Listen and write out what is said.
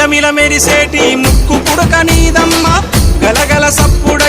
మిలమిల మెరిసేటి ముక్కు పుడక నీదమ్మా.